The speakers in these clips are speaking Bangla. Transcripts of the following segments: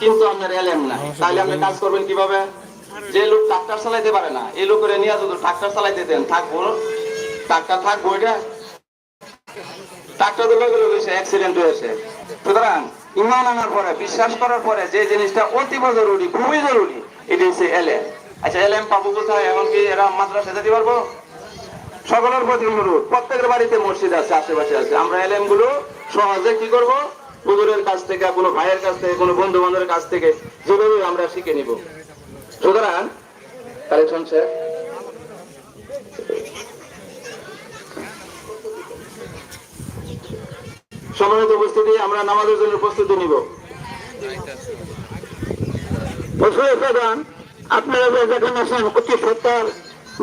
কিন্তু আপনার এলএম নাই। তাহলে আপনি কাজ করবেন কীভাবে? যে লোক ট্রাক্টর চালাইতে পারে না এই লোকের নিয়ে যদি ট্রাক্টর চালাইতে দেন থাকব। ট্রাক্টর থাকব এটা ট্রাক্টর গেলে অ্যাক্সিডেন্ট হয়েছে সুতরাং ইমান আনার পরে বিশ্বাস করার পরে যে জিনিসটা অতীব জরুরি খুবই জরুরি এটি হচ্ছে এলএম আচ্ছা এলএম পাবো কোথায়? এমনকি এরা মাদ্রাসা যেতে পারব? সকলের প্রতি অনুরোধ প্রত্যেকের বাড়িতে মসজিদ আছে আশেপাশে আছে। আমরা এলএমগুলো সহজে কি করব? হুজুরের কাছ থেকে, কোনো ভাইয়ের কাছ থেকে, কোনো বন্ধু বান্ধবের কাছ থেকে যেভাবে আমরা শিখে নিব। সুতরাং কালেকশন স্যার সম্মানিত উপস্থিতি, আমরা নামাজের জন্য প্রস্তুতি নিব। আপনারা যখন আসেন অতি সত্তর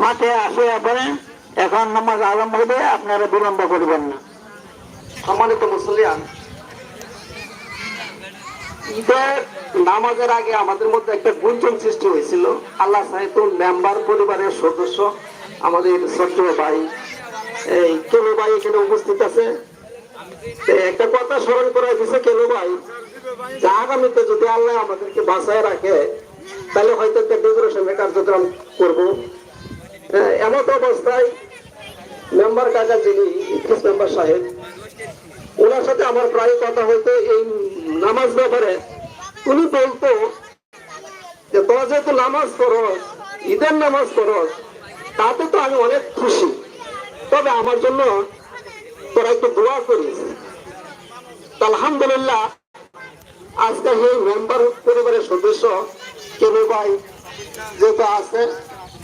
মাঠে আসে পড়েন এখন নামাজ আরম্ভ হবে, আপনারা বিলম্ব করবেন না। সম্মানিত মুসলিয়ান ঈদের নামাজের আগে আমাদের মধ্যে একটা গুঞ্জন সৃষ্টি হয়েছিল। আল্লাহ সাহেব মেম্বার পরিবারের সদস্য আমাদের ছোট্ট ভাই এই কেলো ভাই এখানে উপস্থিত আছে। একটা কথা স্মরণ করা দিছে কেলো ভাই যে আগামীতে যদি আল্লাহ আমাদেরকে বাঁচায় রাখে তাহলে হয়তো একটা ডেকোরেশনের কার্যক্রম করব। হ্যাঁ, এমন অবস্থায় মেম্বার কাকা যিনি ইফতিস মেম্বার সাহেব ওনার সাথে আমার প্রায় কথা হইতো এই নামাজ ব্যাপারে। উনি বলতো যে, তোরা যেহেতু নামাজ পড়স ঈদের নামাজ পড়স তাতে তো আমি অনেক খুশি। তবে আমার জন্য তোরা একটু দোয়া করিস। আলহামদুলিল্লাহ, আজকে এই মেম্বার পরিবারের সদস্য কেনু ভাই, যেহেতু আছে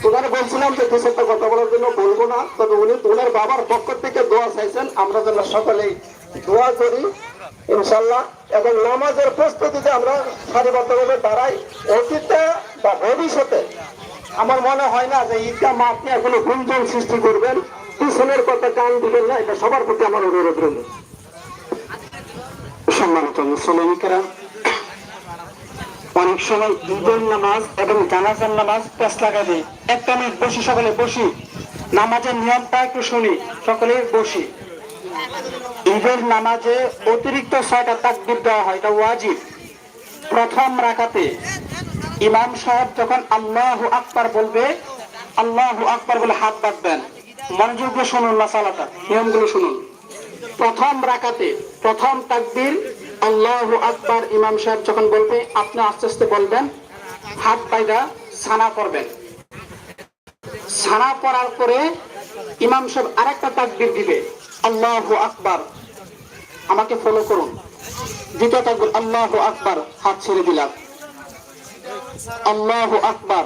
তোমার বলছিলাম যে চারটা কথা বলার জন্য বলব না, তবে উনি ওনার বাবার পক্ষ থেকে দোয়া চাইছেন, আমরা যেন সকলেই দোয়া করি, ইনশাল্লাহ, এবং নামাজের প্রস্তুতিতে আমরা সারিবদ্ধভাবে দাঁড়াই। অতীতে বা ভবিষ্যতে আমার মনে হয় না যে ঈদগাহ মাঠ নিয়ে কোনো গুঞ্জন সৃষ্টি করবেন। পিছনের কথা কান দিবেন না, এটা সবার প্রতি আমার অনুরোধ রইল। সম্মানিত মুসলিমকেরা অনেক সময় ঈদের নামাজ এবং জানাজার নামাজ পেস লাগাবে একটা মিনিট বসি, সকলে বসি। নামাজের নিয়মটা একটু শুনি, সকলে বসি। ঈদের নামাজে অতিরিক্ত ছয়টা তাকবির দেওয়া হয়, এটা ওয়াজিব। প্রথম রাখাতে ইমাম সাহেব যখন আল্লাহ আকবার বলবে, আল্লাহ আকবার বলে হাত বাঁধবেন মনোযোগ শুনুন মাসালাটা নিয়মগুলো শুনুন। প্রথম রাকাতে প্রথম তাকবীর, আল্লাহ আকবার ইমাম সাহেব যখন বলবে, আপনি আস্তে আস্তে বলবেন, হাত পায়দা ছানা করবেন ছানা পড়ার পরে ইমাম সাহেব আরেকটা তাকবির দিবে। আল্লাহ আকবার। আমাকে ফলো করুন। দ্বিতীয় তাকবীর আল্লাহ আকবার, হাত ছেড়ে দিলাম। আল্লাহ আকবার।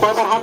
কয়বার হাত